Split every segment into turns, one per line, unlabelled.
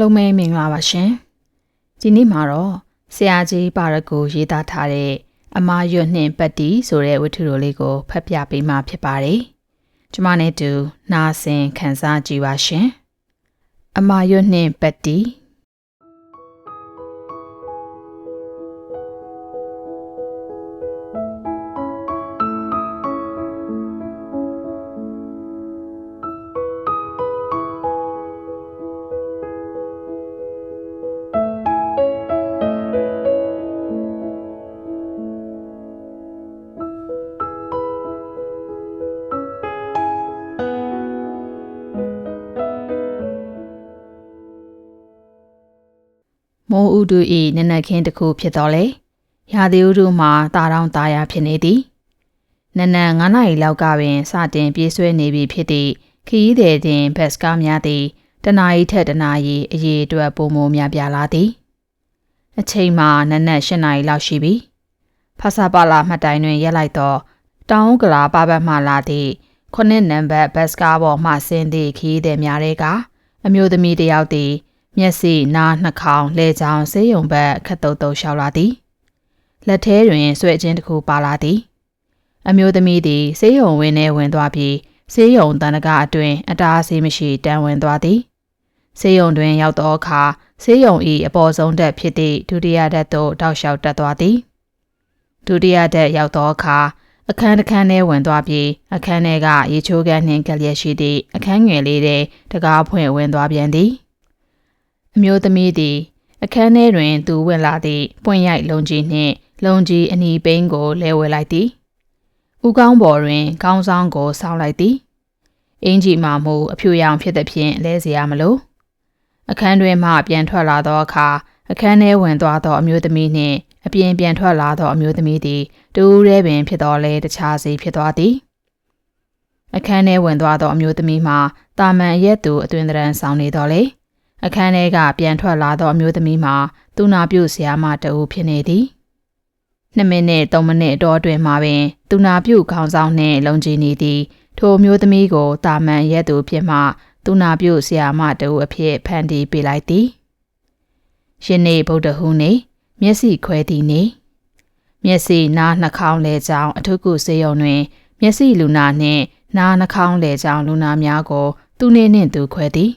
လုံးပဲမင်္ဂလာပါရှင်ဒီနေ့မှာတော့ဆရာကြီးပါရကိုရေးသားထားတဲ့အမာရွတ်နှင့်ပတ်တီဆိုတဲ့ဝတ္ထုတော်လေးကိုဖတ်ပြပေးမှာဖြစ်ပါတယ်ကျမနဲ့တူနာဆင်ခန်းစားကြည့်ပါရှင်အမာရွတ်နှင့်ပတ်တီ မိုးဥဒူဤနနက်ခင်းတစ်ခုဖြစ်တော်လေရာသီဥတုမှာတာတောင်းတာယာဖြစ်နေသည်နနက်9နာရီလောက်ကပင်စတင်ပြေးဆွဲနေပြီဖြစ်သည့်ခရီးသည်တင်ဘက်စကားများသည်တနာရီထက်တနာရီအရေးအတွက်ပုံမများပြားလာသည်အချိန်မှာနနက်8နာရီလောက်ရှိပြီဖဆပါလာမှတ်တိုင်တွင်ရက်လိုက်တော့တောင်းကလာပပတ်မှလာသည့်ခုနှစ်နံပါတ်ဘတ်စကားပေါ်မှဆင်းသည့်ခရီးသည်များတဲကအမျိုးသမီးတစ်ယောက်သည် မျက်စိနားနှာခေါင်းလဲချောင်းဆေးရုံဘက်ခတ်တုတ်တုတ်လျှောက်လာသည်လက်ထဲတွင်ဆွဲခြင်းတစ်ခုပါလာသည် အမျိုးသမီးသည်ဆေးရုံဝင်းထဲဝင်သွားပြီးဆေးရုံတန်တကာအတွင်အတားအဆီးမရှိတန်းဝင်သွားသည်ဆေးရုံတွင်ရောက်သောအခါဆေးရုံ၏အပေါ်ဆုံးတက်ဖြစ်သည့်ဒုတိယတက်သို့တောက်လျှောက်တက်သွားသည်ဒုတိယတက်ရောက်သောအခါအခန်းတစ်ခန်းထဲဝင်သွားပြီးအခန်းထဲကရေချိုးကန်နှင့်ကလျက်ရှိသည့်အခန်းငယ်လေးထဲတကားဖွင့်ဝင်သွားပြန်သည် အမျိုးသမီးသည် အခန်းထဲတွင် သူဝင်လာသည့်ပွင့်ရိုက်လုံကြီးနှင့် လုံကြီးအနီပိန်းကိုလဲဝဲလိုက်သည်။ဦးကောင်းပေါ်တွင်ခေါင်းဆောင်ကိုဆောင်းလိုက်သည်။အင်ကြီးမှမူအဖြူရောင်ဖြစ်သည်ဖြင့်လဲเสียမလို့အခန်းတွင်မှပြန်ထွက်လာသောအခါအခန်းထဲဝင်သွားသောအမျိုးသမီးနှင့်အပြင်ပြန်ထွက်လာသောအမျိုးသမီးသည်တူးရဲပင်ဖြစ်တော်လဲတခြားစီဖြစ်သွားသည်အခန်းထဲဝင်သွားသောအမျိုးသမီးမှာတာမန်ရက်သူအတွင်တရံဆောင်နေတော်လေ အခန်းထဲကပြန်ထွက်လာသောအမျိုးသမီးမှာသူနာပြုဆရာမတအူဖြစ်နေသည်နှစ်မိနစ်သုံးမိနစ်အတော်အတွင်းမှာပင်သူနာပြုခေါင်းဆောင်နှင့်လုံခြုံနေသည်ထိုအမျိုးသမီးကိုတာမန်ရက်သူဖြစ်မှသူနာပြုဆရာမတအူအဖြစ်ဖန်တီးပေးလိုက်သည်ရှင်နေဗုဒ္ဓဟူးနေမျက်စိခွဲသည်နေမျက်စိနားနှာခေါင်းလဲကြောင်အထုကုစေယုံတွင် မျက်စိလူနာနှင့်နားနှာခေါင်းလဲကြောင်လူနာများကိုသူနှင့်နှင့်သူခွဲသည်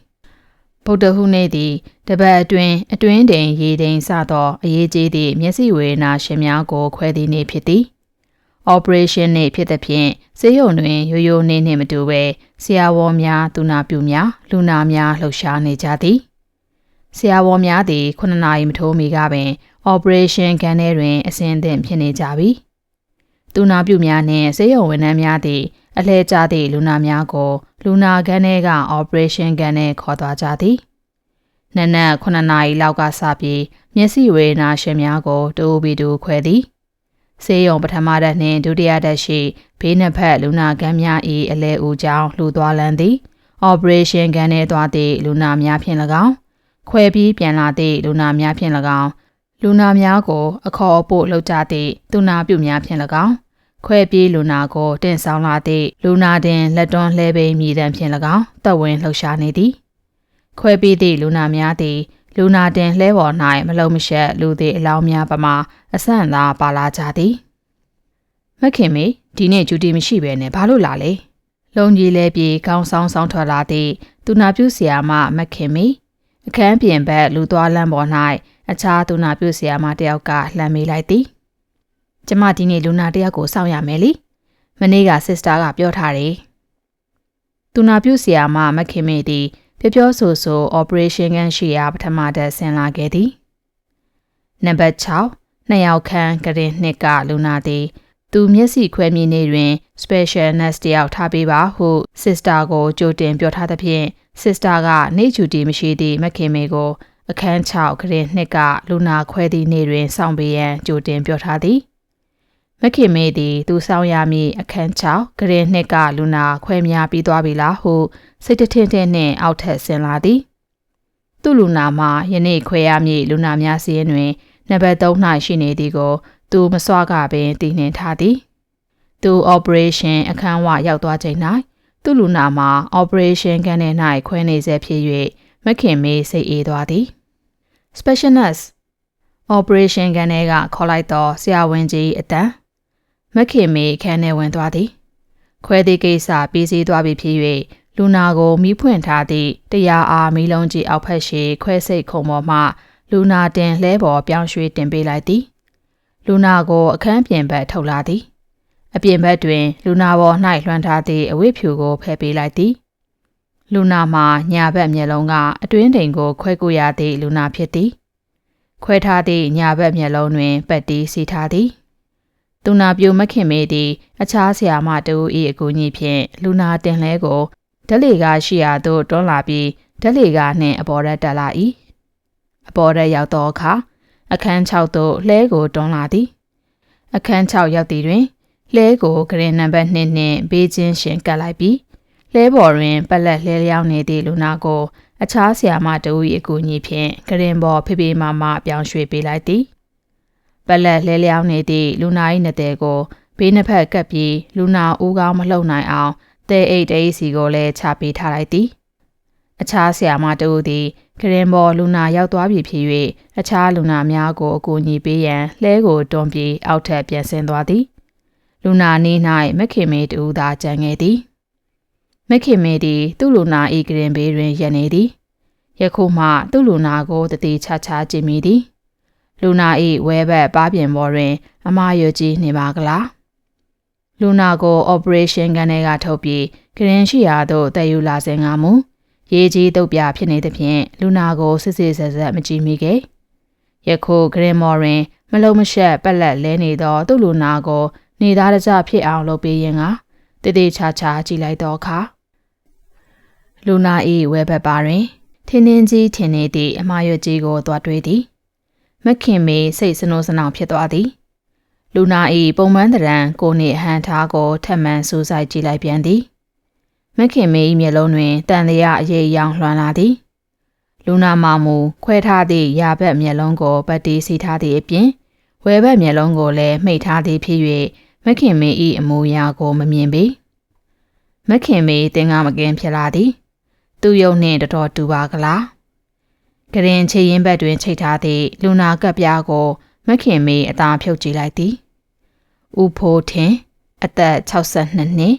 ဗုဒ္ဓဟူးနေ့သည်တပတ်အတွင်းအတွင်းတင်ရေတိန်စသောအရေးကြီးသည့်မျက်စိဝေဒနာရှင်များကိုခွဲသည့်နေ့ဖြစ်သည်။ operation နေ့ဖြစ်သဖြင့်ဆေးရုံတွင်ရိုးရိုးနေ့နှင့်မတူဘဲဆရာဝန်များသူနာပြုများလူနာများလှုပ်ရှားနေကြသည်။ဆရာဝန်များသည်9နာရီမထိုးမီကပင် operation ကန်ထဲတွင်အစဉ်သင့်ဖြစ်နေကြပြီ။သူနာပြုများနှင့်ဆေးရုံဝန်ထမ်းများသည် အလဲကျသည့်လူနာများကို လူနာခန်းထဲက operation ခန်းထဲခေါ်သွားကြသည်နနက်9နာရီလောက်ကစပြီးမျက်စိဝေဒနာရှင်များကိုတူဘီတူခွဲသည်ဆေးရုံပထမဓာတ်နှင့်ဒုတိယဓာတ်ရှိဘေးနှစ်ဖက်လူနာခန်းများ၏အလဲဦးကြောင်းလှူသွားလန်းသည် operation ခန်းထဲသွားသည့်လူနာများဖြင့်၎င်းခွဲပြီးပြန်လာသည့်လူနာများဖြင့်၎င်းလူနာများကိုအခေါ်အပို့လှုပ်ကြသည့်သူနာပြုများဖြင့်၎င်း ခွဲပြေးလူနာကိုတင်ဆောင်လာသည့်လူနာတင်လက်တွန်းလှဲပိန်မြည်တမ်းဖြင့်၎င်းတပ်ဝင်လှုပ်ရှားနေသည်ခွဲပြေးသည့်လူနာများသည်လူနာတင်လှဲပေါ်၌မလုံမရှက်လူသည်အလောင်းများပမာအဆန့်သာပါလာကြသည်မခင်မေဒီနေ့ဂျူတီမရှိဘဲနဲ့ဘာလို့လာလဲလုံကြီးလဲပြေကောင်းဆောင်ဆောင်ထွက်လာသည့်သူနာပြုဆရာမမခင်မေအခန်းပြင်ဘက်လူသွားလမ်းပေါ်၌အခြားသူနာပြုဆရာမတယောက်ကလှမ်းမေးလိုက်သည် ကျမဒီနေ့လူနာတယောက်ကိုစောင့်ရမယ်လीမနေ့ကဆစ်စတာကပြောထားတယ်သူနာပြုဆရာမမခင်မေသည်ပြောပြောဆိုဆို operation ကန်ရှိရာပထမတက်ဆင်လာခဲ့သည်နံပါတ်6နှစ်ယောက်ခန့်ကရင်နှစ်ကလူနာသည်သူမျက်စိခွဲမြင်နေတွင် special nurse တယောက်ထားပေးပါဟု sister ကိုကြိုတင်ပြောထားသဖြင့် sister ကနေဂျူတီမရှိသည့်မခင်မေကို အခန်း6ကရင်နှစ်ကလူနာခွဲသည့်နေ့တွင်စောင့်ပေးရန်ကြိုတင်ပြောထားသည် မခင်မေသည်သူဆောင်ရမည့်အခန်း6ဂရင်နှစ်ကလူနာခွဲများပြီးသွားပြီလားဟုစိတ်တထင်ထင်နှင့်အောက်ထက်ဆင်းလာသည်သူ့လူနာမှာယနေ့ခွဲရမည့်လူနာများစီးရင်တွင်နံပါတ်3၌ရှိနေသည်ကိုသူမစွာကပင်တည်နှင်ထားသည်သူ operation အခန်းဝရောက်သွားချိန်၌သူ့လူနာမှာ operation ခန်းထဲ၌ခွဲနေဆဲဖြစ်၍မခင်မေးစိတ်အေးသွားသည် special nurse operation ကနေကခေါ်လိုက်တော့ဆရာဝန်ကြီးအတန်း မခင်မေခန်းထဲဝင်သွားသည် ခွဲသေးကိစ္စပြီးစီးသွားပြီဖြစ်၍လူနာကိုမီးဖွင့်ထားသည့်တရားအားမီးလုံးကြီးအောက်ဖက်ရှိခွဲစိတ်ခုံပေါ်မှလူနာတင်လှဲပေါ်ပြောင်းရွှေ့တင်ပေးလိုက်သည်လူနာကိုအခန်းပြင်ဘက်ထုတ်လာသည် အပြင်ဘက်တွင် လူနာပေါ်၌လွှမ်းထားသည့်အဝတ်ဖြူကိုဖယ်ပေးလိုက်သည်လူနာမှာညာဘက်မျက်လုံးကအတွင်းတိမ်ကိုခွဲကူရသည့်လူနာဖြစ်သည်ခွဲထားသည့်ညာဘက်မျက်လုံးတွင်ပတ်တီးစီထားသည် သူနာပြိုမခင်မေးသည့်အခြားဆရာမတူ၏အကူအညီဖြင့်လူနာတင်လဲကိုဓလေကရှိရာသို့တွန်းလာပြီးဓလေကနှင့်အပေါ်ရက်တက်လာ၏အပေါ်ရက်ရောက်သောအခါအခန်း6သို့လှဲကိုတွန်းလာသည် အခန်း6ရောက်သည်တွင်လှဲကိုဂရင်နံပါတ်2နှင့်ဘေးချင်းရှင်ကပ်လိုက်ပြီးလှဲပေါ်တွင်ပလက်လှဲလျောင်းနေသည့်လူနာကို အခြားဆရာမတူ၏အကူအညီဖြင့်ဂရင်ပေါ်ဖေဖေမမပြောင်းရွှေ့ပေးလိုက်သည် ပလက်လှဲလျောင်းနေသည့်လူနာ၏နတဲ့ကိုဘေးနှစ်ဖက်ကပ်ပြီးလူနာဦးကောင်းမလှုပ်နိုင်အောင်တဲအိတ်တေးစီကိုလည်းချပေးထားလိုက်သည်အခြားဆရာမတူသည်ဂရင်ပေါ်လူနာရောက်သွားပြီဖြစ်၍အခြားလူနာများကိုအကူအညီပေးရန်လှဲကိုတွန်းပြီးအောက်ထပ်ပြန်ဆင်းသွားသည်လူနာနီး၌မခင်မေတူသာကြံခဲ့သည်မခင်မေသည် သူ့လူနာ၏ဂရင်ဘေးတွင်ရပ်နေသည်ယခုမှသူ့လူနာကိုတတိချာချာကြည့်မိသည် လူနာ၏ဝဲဘက်ပါပြင်ပေါ်တွင် အမရွကြီးနေပါကလားလူနာကို operation ကနေကထုတ်ပြီးဂရင်ရှိရာသို့တည်ယူလာစဉ်ကမူရေးကြီးတုတ်ပြဖြစ်နေသဖြင့်လူနာကိုစစ်စစ်ဆက်ဆက်မကြည့်မိခဲ့ယခုဂရင်မော်ရင် မလုံးမရှက်ပက်လက်လဲနေသောသူ့လူနာကိုနေသားတကြဖြစ်အောင်လုပ်ပေးရင်ကတည်တည်ချာချာကြည့်လိုက်တော့အခါလူနာ၏ဝဲဘက်ပါတွင်ထင်းထင်းကြီးထင်နေသည့်အမာရွက်ကြီးကိုသွားတွေးသည် မခင်မေစိတ်စနိုးစနောင်ဖြစ်သွားသည်လူနာ၏ပုံမှန်တရံကိုနေဟန်ထားကိုထက်မှန်စူးစိုက်ကြည့်လိုက်ပြန်သည်မခင်မေ၏မျက်လုံးတွင်တန်လျာအရေးရောင်လွှမ်းလာသည်လူနာမမူခွဲထားသည့်ရာဘက်မျက်လုံးကိုပတ်တီးစီထားသည့်အပြင်ဝဲဘက်မျက်လုံးကိုလည်းမှိတ်ထားသည်ဖြစ်၍မခင်မေ၏အမူအရာကိုမမြင်ပေမခင်မေတင်ကားမကင်းဖြစ်လာသည်သူ့ယုံနှင့်တတော်တူပါကလား ကရင်ချေရင်ဘက်တွင်ချိတ်ထားသည့်လူနာကပ်ပြားကိုမခင်မေအသာဖြုတ်ကြည့်လိုက်သည်ဦးဖိုးထင်အသက်62နှစ်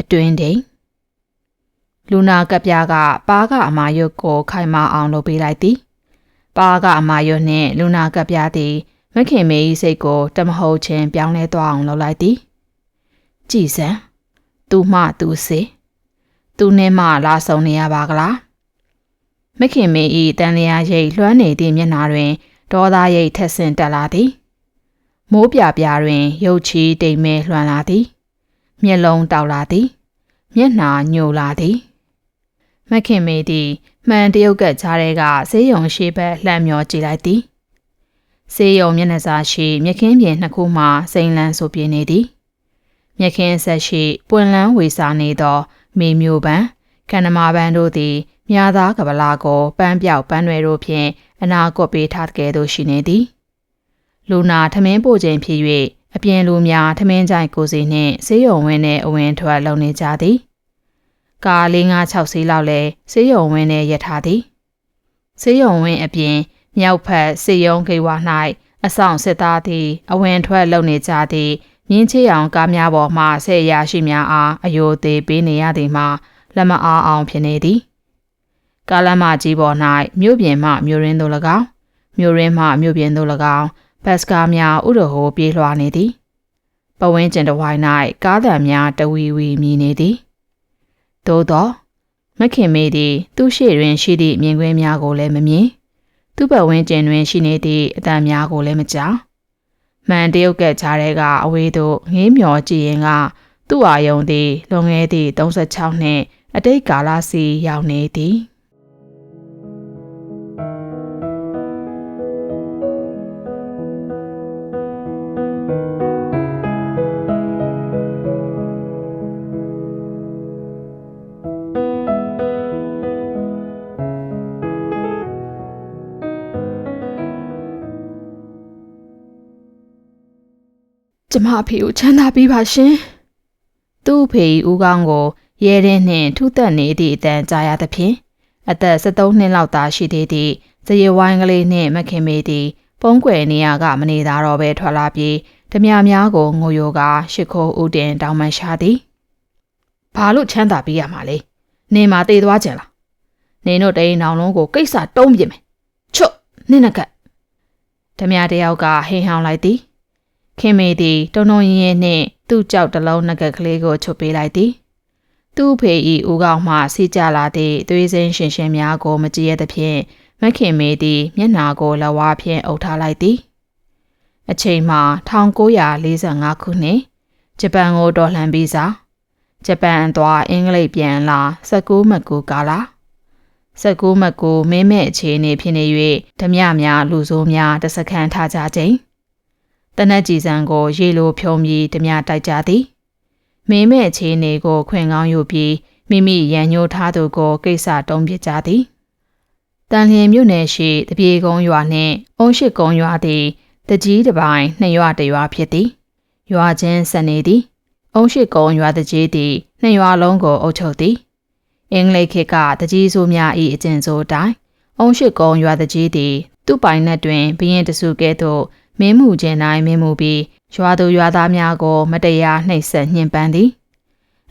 အတွင်းတိန်လူနာကပ်ပြားကပါးကအမာရွတ်ကိုခိုင်မာအောင်လုပ်ပေးလိုက်သည်ပါးကအမာရွတ်နှင့်လူနာကပ်ပြားသည်မခင်မေ၏စိတ်ကိုတမဟုတ်ချင်းပြောင်းလဲသွားအောင်လုပ်လိုက်သည်ကြည်စံသူမှသူစေသူနဲ့မှလာဆုံနေရပါကလား မခင်မေ၏တန်လျာရိတ်လွှမ်းနေသည့်မျက်နှာတွင်ဒေါသရိတ်ထက်ဆင့်တက်လာသည်မိုးပြပြတွင်ရုပ်ချီတိမ်မဲလွှမ်းလာသည်မျက်လုံးတောက်လာသည် မျက်နှာညိုလာသည်မခင်မေသည်မှန်တရုတ်ကကြားထဲကဆေးရုံရှိဘက်လှမ်းမျောကြည့်လိုက်သည်ဆေးရုံမျက်နှာစာရှိမြခင်းပြင်နှစ်ခုမှစိန်လန်းဆိုပြနေသည်မြခင်းဆက်ရှိပွင့်လန်းဝေစာနေသော မေမျိုးပန်း ခန္ဓမာပန်းတို့သည်မြာသားကပလာကိုပန်းပြောက်ပန်းတွေတို့ဖြင့်အနာကွက်ပေးထားတဲ့သို့ရှိနေသည်လူနာထမင်းပို့ခြင်းဖြစ်၍အပြင်လူများထမင်းကြိုင်ကိုစီနှင့်ဆေးရုံဝင်းနှင့်အဝင်ထွက်လုပ်နေကြသည်ကားလေးငါး6စီးလောက်လဲဆေးရုံဝင်းနဲ့ရထားသည်ဆေးရုံဝင်းအပြင်မြောက်ဖက်စေယုံခေဝါ၌အဆောင်စစ်သားသည်အဝင်ထွက်လုပ်နေကြသည်မြင်းချေအောင်ကားများပေါ်မှဆဲရရှိများအားအယိုသေးပေးနေရသည်မှာ လက်မအားအောင်ဖြစ်နေသည်ကာလမကြီးပေါ်၌မြို့ပြင်မှမြို့ရင်းသို့၎င်းမြို့ရင်းမှမြို့ပြင်သို့၎င်းဘတ်စကားများဥရဟိုပြေးလွှာနေသည်ပဝင်းကျင်တဝိုင်း၌ကားသံများတဝီဝီမြည်နေသည်သို့သောမခင်မေသည်သူ့ရှေ့တွင်ရှိသည့်မြင်ကွင်းများကိုလည်းမမြင်သူ့ဘဝင်းကျင်တွင်ရှိနေသည့်အတန်များကိုလည်းမကြားမှန်တရုတ်ကက်ကြားထဲကအဝေးသို့ငေးမျောကြည့်ရင်ကသူ့အာယုံသည်လွန်ခဲ့သည့်36နှစ် အတိတ်ကာလစီရောက်နေသည်ကျမအဖေကိုချမ်းသာပေးပါရှင်။သူ့အဖေဦးကောင်းကို ရဲတဲ့နှင့်ထုသက်နေသည့်အတန်ကြားရသဖြင့်အသက်73နှစ်လောက်သာရှိသေးသည့်ဇရေဝိုင်းကလေးနှင့်မခင်မေသည်ပုံးကွယ်နေရကမနေသာတော့ပဲထွက်လာပြီးဓမြများကိုငိုယိုကရှ िख ိုးဥတင်တောင်းပန်ရှာသည်ဘာလို့ချမ်းသာပေးရမှာလဲနေမှာတည်သွားကြလားနင်တို့တိန်အောင်လုံးကိုကိစ္စတုံးပြစ်မယ်ချွတ်နင့်နကဓမြတယောက်ကဟင်းဟောင်းလိုက်သည်ခင်မေသည်တုံတုံရင်ရင်နှင့်သူ့ကြောက်တလုံးနဂက်ကလေးကိုချွတ်ပေးလိုက်သည် သူ့ဖေဤဦးကောင်မှစီကြလာသည့်သွေးစင်းရှင်ရှင်များကို မကြည့်ရသဖြင့်မခင်မေသည်မျက်နာကိုလဝါဖြင့်အုပ်ထားလိုက်သည်အချိန်မှာ1945ခုနှစ်ဂျပန်ကိုတော်လှန်ပြီးစားဂျပန်သွားအင်္ဂလိပ်ပြန်လာ19မကူကာလာ19မကူမင်းမဲ့အခြေအနေဖြစ်နေ၍ဓမြများလူဆိုးများတစခန်းထားကြခြင်းတနက်ကြည်စံကို ရေလိုဖြုံပြီးဓမြတိုက်ကြသည် မင်းမဲ့အခြေအနေကိုခွင်ကောင်းယူပြီးမိမိရန်ညှိုးထားသူကိုကိစ္စတုံးပြကြသည်တန်လျင်မြို့နယ်ရှိတပြေကုန်းရွာနှင့်အုံးရှိကုန်းရွာသည်တကြီးတစ်ပိုင်းနှစ်ရွာတစ်ရွာဖြစ်သည်ရွာချင်းဆက်နေသည်အုံးရှိကုန်းရွာတကြီးသည်နှစ်ရွာလုံးကိုအုပ်ချုပ်သည်အင်္ဂလိပ်ခေတ်ကတကြီးဆိုးများ၏အကျဉ်းစိုးတိုင်းအုံးရှိကုန်းရွာတကြီးသည်သူ့ပိုင်နက်တွင်ဘရင်တစုကဲ့သို့မင်းမှုခြင်းတိုင်းမင်းမှုပြီး ရွာသူရွာသားများကိုမတရားနှိပ်စက်ညှဉ်းပန်းသည်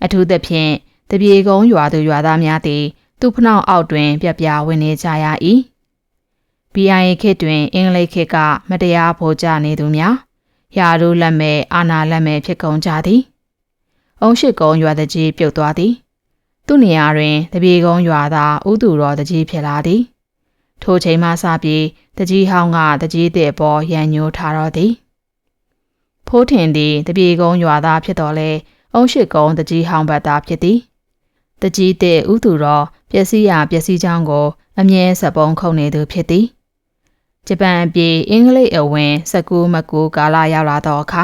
အထူးသဖြင့်တပြေကုန်းရွာသူရွာသားများသည်သူ့ဖနှောက်အောက်တွင် ပြပြဝင်နေကြရ၏။ BIA ခေတ်တွင် အင်္ဂလိပ်ခေတ်ကမတရားဗိုလ်ကျနေသူများယာရုလက်မဲ့အာနာလက်မဲ့ဖြစ်ကုန်ကြသည်။အုံရှိကုန်းရွာတကြီးပြုတ်သွားသည်။သူ့နေရာတွင်တပြေကုန်းရွာသားဥသူတော်တကြီးဖြစ်လာသည်။ထိုချိန်မှစပြီးတကြီးဟောင်းကတကြီးတဲ့ပေါ်ရန်ညိုထားတော်သည်။ ဖိုးထင်သည်တပြေကုန်းရွာသားဖြစ်တော်လဲအုံရှိကုန်းတကြီးဟောင်းဘတ်သားဖြစ်သည်။တကြီးတဲ့ဥသူတော်ပျက်စီးရာပျက်စီးချောင်းကို အမြဲစပုံခုန်နေသူဖြစ်သည်ဂျပန်အပြေအင်္ဂလိပ်အဝင်စကူမကူကာလရောက်လာသောအခါ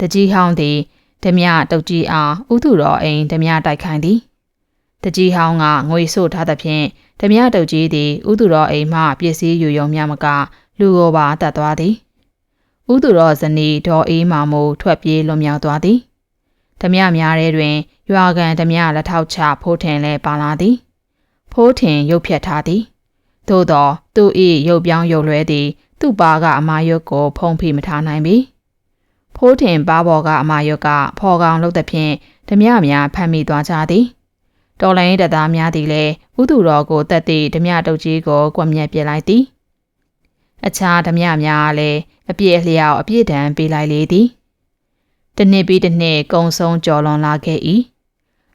တကြီးဟောင်းသည်ဓမြတုတ်ကြီးအားဥသူတော်အိမ်ဓမြတိုက်ခိုင်းသည်တကြီးဟောင်းကငွေဆို့ထားသဖြင့်ဓမြတုတ်ကြီးသည်ဥသူတော်အိမ်မှပစ္စည်းယူယုံများမကလူကိုပါတတ်သွားသည် ဥသူတော်ဇနီးဒေါ်အေးမာမိုးထွက်ပြေးလွန်မြောက်သွားသည်ဓမြများထဲတွင်ရွာကန်ဓမြလက်ထောက်ချဖိုးထင်လဲပါလာသည်ဖိုးထင်ရုပ်ဖြတ်ထားသည်သို့သောသူ၏ရုပ်ပြောင်းရုပ်လွဲသည် သူ့ပါကအမာရွတ်ကို ဖုံးဖိမထားနိုင်ပြီဖိုးထင်ပါပေါ်ကအမာရွတ်ကဖော်ကောင်လုပ်သဖြင့်ဓမြများဖမ်းမိသွားကြသည်တော်လိုင်းတသားများသည်လည်းဥသူတော်ကိုတက်သည့်ဓမြတုတ်ကြီးကိုကွက်မြက်ပြစ်လိုက်သည် အခြားဓမြများလည်းအပြည့်အလျောက်အပြည့်တန်ပေးလိုက်လေသည်တနှစ်ပြီးတနှစ်ကုံဆုံးကြော်လွန်လာခဲ့၏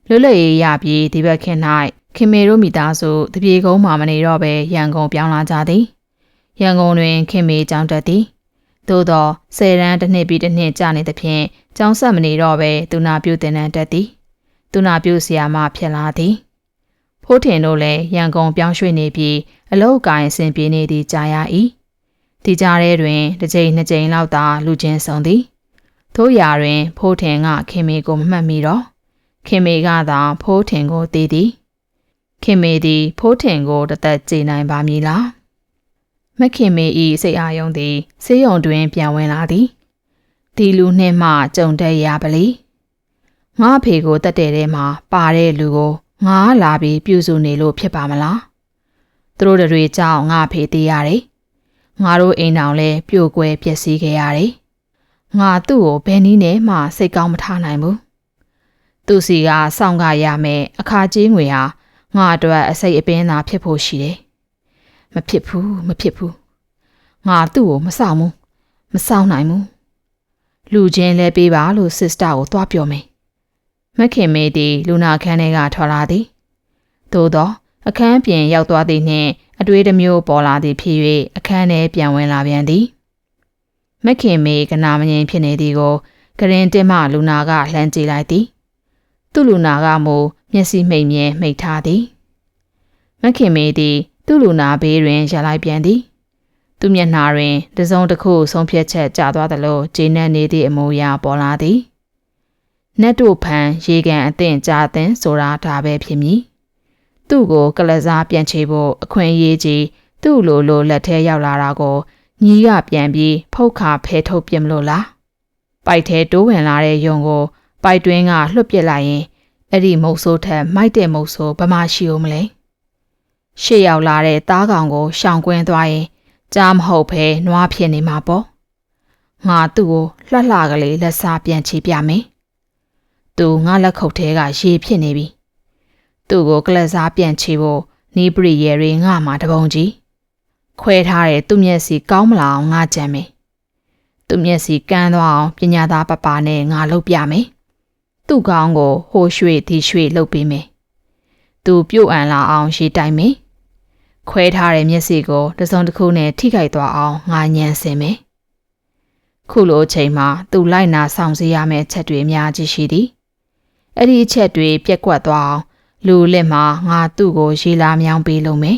လွတ်လပ်ရေးရပြီးဒီဘက်ခင်၌ခင်မေတို့မိသားစုတပြေကုန်းမှာမနေတော့ဘဲရန်ကုန်ပြောင်းလာကြသည်ရန်ကုန်တွင်ခင်မေကျောင်းတက်သည်သို့သောဆယ်ရန်တစ်နှစ်ပြီးတစ်နှစ်ကြာနေသဖြင့်ကျောင်းဆက်မနေတော့ဘဲသူနာပြုတင်တန်းတက်သည်သူနာပြုဆရာမဖြစ်လာသည်ဖိုးထင်တို့လည်းရန်ကုန်ပြောင်းရွှေ့နေပြီးအလောက်ကိုင်းအစဉ်ပြေးနေသည်ကြာရ၏ ဒီကြားထဲတွင်တစ်ကြိမ်နှစ်ကြိမ်လောက်သာလူချင်းဆုံသည်ထို့ရာတွင် ဖိုးထင်ကခင်မေကိုမမှတ်မိတော့ခင်မေကသာဖိုးထင်ကိုတည်သည်ခင်မေသည်ဖိုးထင်ကိုတသက်ကြည်နိုင်ပါမည်လားမခင်မေဤစိတ်အာယုံသည်ဆေးရုံတွင် ပြန်ဝင်လာသည်ဒီလူနှင့်မှကြုံတဲ့ရပါလိငါဖေကိုတက်တဲ့ထဲမှာပါတဲ့လူကိုငါလာပြီးပြုစုနေလို့ဖြစ်ပါမလားသူတို့တွေကြောင့်ငါဖေသေးရတယ် ငါတို့အိမ်တော်လဲပြိုကွဲပျက်စီးခဲ့ရတယ်ငါသူ့ကိုဘယ်နည်းနဲ့မှစိတ်ကောင်းမထားနိုင်ဘူးသူစီကစောင့်ကရမယ်အခါကြီးငွေဟာငါအတွက်အစိတ်အပင်းသာဖြစ်ဖို့ရှိတယ်မဖြစ်ဘူးမဖြစ်ဘူးငါသူ့ကိုမဆောင်ဘူးမဆောင်နိုင်ဘူးလူချင်းလဲပေးပါလို့စစ်စတာကိုသွားပြောမယ်မခင်မေသည်လူနာခန်းထဲကထွက်လာသည်သို့သောအခန်းပြင်ရောက်သွားသည်နှင့် အတွေးတစ်မျိုးပေါ်လာသည်ဖြစ်၍အခန်းထဲပြန်ဝင်လာပြန်သည်မခင်မေကနာမငြိမ်ဖြစ်နေသည်ကိုကရင်တင်မလူနာကလှမ်းကြည့်လိုက်သည် သူ့လူနာကမူမျက်စိမှိတ်မြဲမှိတ်ထားသည်မခင်မေသည် သူ့လူနာဘေးတွင်ရလိုက်ပြန်သည် သူမျက်နှာတွင်တစုံတစ်ခုဆုံးဖြတ်ချက်ကျသွားသလိုဂျင်းနဲ့နေသည့်အမူအရာပေါ်လာသည်နတ်တို့ဖန်ရေကန်အသင့်ကြာသင်ဆိုတာဒါပဲဖြစ်မည် သူ့ကိုကလစားပြန်ချေဖို့အခွင့်အရေးကြီးသူ့လိုလိုလက်ထဲရောက်လာတာကိုညီးကပြန်ပြီးဖုတ်ခါဖဲထုတ်ပြမလို့လားပိုက်ထဲတိုးဝင်လာတဲ့ယုံကို ပိုက်တွင်းကလွှတ်ပစ်လိုက်ရင်အဲ့ဒီမုတ်ဆိုးထက်မိုက်တဲ့မုတ်ဆိုးဘာမှရှိဦးမလဲရှေ့ရောက်လာတဲ့သားကောင်ကိုရှောင်ကွင်းသွားရင်ကြားမဟုတ်ဘဲနွားဖြစ်နေမှာပေါ့ငါသူ့ကိုလှလှကလေးလက်စားပြန်ချပြမယ်သူငါလက်ခုပ်ထဲကရေဖြစ်နေပြီ သူ့ကိုကလပ်စားပြန်ချဖို့နီးပရိရဲတွေငါမှာတပုံကြီးခွဲထားတဲ့သူ့မျက်စိကောင်းမလာအောင်ငါကြံမယ်သူ့မျက်စိကန်းသွားအောင်ပညာသားပပနဲ့ငါလုပ်ပြမယ်သူ့ကောင်းကိုဟိုရွှေ့ဒီရွှေ့လုပ်ပေးမယ်သူပြုတ်အံလာအောင်ရှေ့တိုင်မယ်ခွဲထားတဲ့မျက်စိကိုတစ်စုံတစ်ခုနဲ့ထိခိုက်သွားအောင်ငါညံစင်မယ်ခုလိုအချိန်မှာသူလိုက်နာဆောင်စည်းရမယ့်အချက်တွေအများကြီးရှိသည်အဲ့ဒီအချက်တွေပြက်ကွက်သွားအောင် လူလက်မှာငါသူ့ကိုရေလာမြောင်းပေးလို့မယ်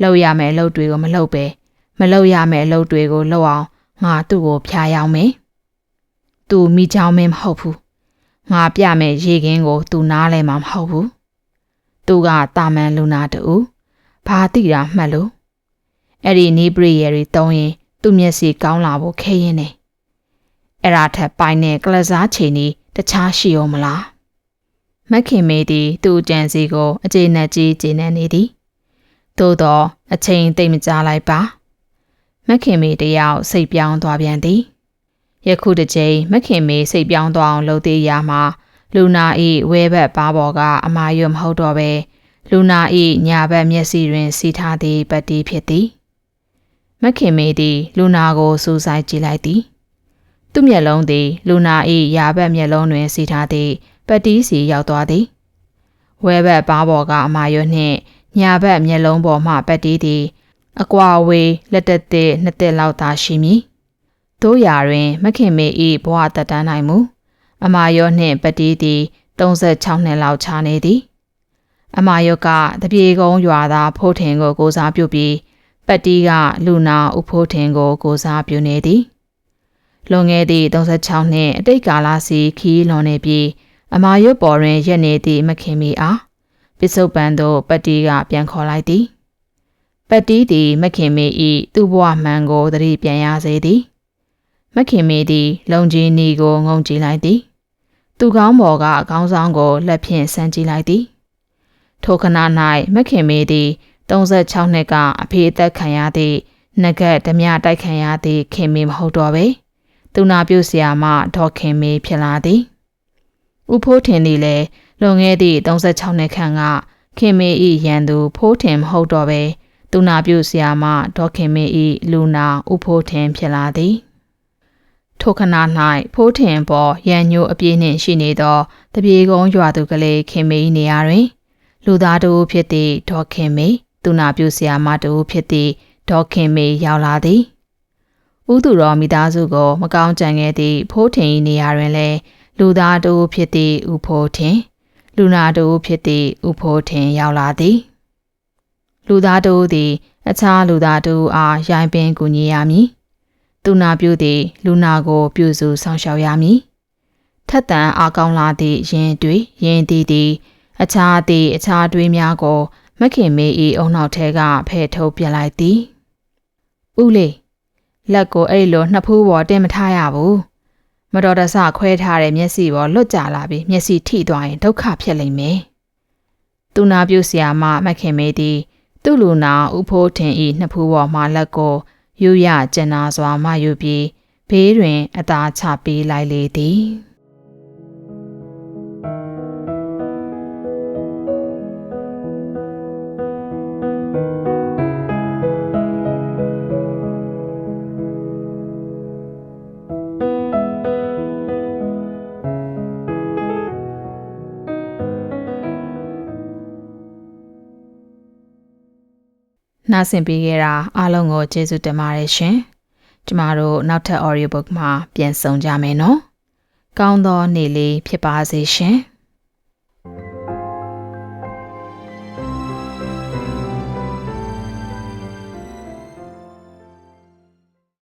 လှုပ်ရမယ့်အလုပ်တွေကိုမလှုပ်ပဲမလှုပ်ရမယ့်အလုပ်တွေကိုလှုပ်အောင်ငါသူ့ကိုဖျားယောင်းမယ်သူမိချောင်းမင်းမဟုတ်ဘူးငါပြမယ်ရေခင်းကိုသူနားလဲမှာမဟုတ်ဘူးသူကတာမန်လူနာတူဘာတိတာမှတ်လို့အဲ့ဒီနီးပရိယေတွေတုံးရင်သူ့မျက်စိကောင်းလာဖို့ခဲရင်နေအဲ့ဒါထက်ပိုင်တဲ့ကလစားချိန်ကြီးတခြားရှိရောမလား မခင်မေသည်သူ့ကြံစီကိုအကျေနပ်ကြီးကျေနပ်နေသည်သို့တော့အချိန်သိမ့်မကြလိုက်ပါမခင်မေတယောက်စိတ်ပြောင်းသွားပြန်သည်ယခုတစ်ချိန်မခင်မေစိတ်ပြောင်းသွားအောင်လုပ်သေးရမှာလူနာဤဝဲဘက်ပါပေါ်ကအမာရွတ်မဟုတ်တော့ပဲလူနာဤညာဘက်မျက်စိတွင်စီထားသည့်ပတ်တီးဖြစ်သည်မခင်မေသည်လူနာကိုစူးစိုက်ကြည့်လိုက်သည်သူ့မျက်လုံးသည်လူနာ၏ယာဘက်မျက်လုံးတွင်စီထားသည့် ပတ်တီးစီရောက်သွားသည်ဝဲဘက်ပါပေါ်ကအမာရွတ်နှင့်ညာဘက်မျက်လုံးပေါ်မှပတ်တီးသည်အကွာဝေးလက်တက်တဲ့နှစ်သက်လောက်သာရှိမည်တို့ရာတွင်မခင်မေ၏ဘဝတက်တန်းနိုင်မူအမာယောနှင့်ပတီးသည်36နှစ်လောက်ခြားနေသည် အမာယောကတပြေကုန်းရွာသားဖိုးထင်ကိုကိုစားပြုပြီးပတီးကလူနာဥဖိုးထင်ကိုကိုစားပြုနေသည်လွန်ခဲ့သည့်36နှစ်အတိတ်ကာလစီခီးလွန်နေပြီး အမာရွတ်ပေါ်တွင်ရက်နေသည့်မခင်မီအားပစ္စုပန်သို့ပတီးကပြန်ခေါ်လိုက်သည်ပတီးသည်မခင်မီ၏သူ့ဘဝမှန်ကိုသတိပြန်ရစေသည်မခင်မေသည် လုံကြီးနီကိုငုံကြည့်လိုက်သည်သူကောင်းပေါ်ကအကောင်းဆောင်ကိုလက်ဖြင့်ဆန်းကြည့်လိုက်သည်ထိုခဏ၌မခင်မေသည်36နှစ်ကအဖေအသက်ခံရသည့်နဂတ်ဓမြတိုက်ခံရသည့်ခင်မေမဟုတ်တော့ပေသူနာပြုဆရာမဒေါ်ခင်မေဖြစ်လာသည် ဥဖိုးထင်သည်လည်းလွန်ခဲ့သည့်36နှစ်ခန့်ကခင်မေ၏ရန်သူဖိုးထင်မဟုတ်တော့ပဲသူနာပြုဆရာမဒေါ်ခင်မေ၏လူနာဥဖိုးထင်ဖြစ်လာသည်ထိုခဏ၌ဖိုးထင်ပေါ်ရန်ညိုအပြည့်နှင့်ရှိနေသောတပြေကုန်းရွာသူကလေးခင်မေနေရာတွင် လူသားတို့ဖြစ်သည့်ဒေါ်ခင်မေသူနာပြုဆရာမတို့ဖြစ်သည့်ဒေါ်ခင်မေရောက်လာသည်ဥသူတော်မိသားစုကိုမကောင်းကြံခဲ့သည့်ဖိုးထင်၏နေရာတွင်လည်း လူသားတို့ဖြစ်သည့်ဥဖိုးထင် လူနာတို့ဖြစ်သည့်ဥဖိုးထင်ရောက်လာသည် လူသားတို့သည် အခြားလူသားတို့အားရိုင်းပင်ကူညီရမည်သူနာပြုသည်လူနာကို ပြုစုဆောင်ရှောက်ရမည်ထက်တန်အားကောင်းလာသည့်ယင်တွေယင်သည်သည် အခြားသည့်အခြားတွေးများကိုမခင်မေ၏အုံနောက်ထဲကဖဲ့ထုတ်ပြလိုက်သည်ဥလေးလက်ကိုအဲ့လိုနှစ်ဖူးပေါ်တင်မထားရဘူး မတော်တဆခွဲထားတဲ့မျက်စိပေါ်လွတ်ကျလာပြီးမျက်စိထိသွားရင်ဒုက္ခဖြစ်လိမ့်မယ်သူနာပြုဆရာမမခင်မေသည်သူ့လူနာဥဖိုးထင်၏နှစ်ဖူးပေါ်မှလက်ကိုယူရကျင်နာစွာမှယူပြီးဘေးတွင်အသာချပေးလိုက်လေသည် နှာဆင်ပေးခဲ့တာအားလုံးကိုကျေးဇူးတင်ပါတယ်ရှင်။ကျမတို့နောက်ထပ် audio book မှာပြန်ဆောင်ကြမယ်နော်။ကောင်းသောနေ့လေးဖြစ်ပါစေရှင်။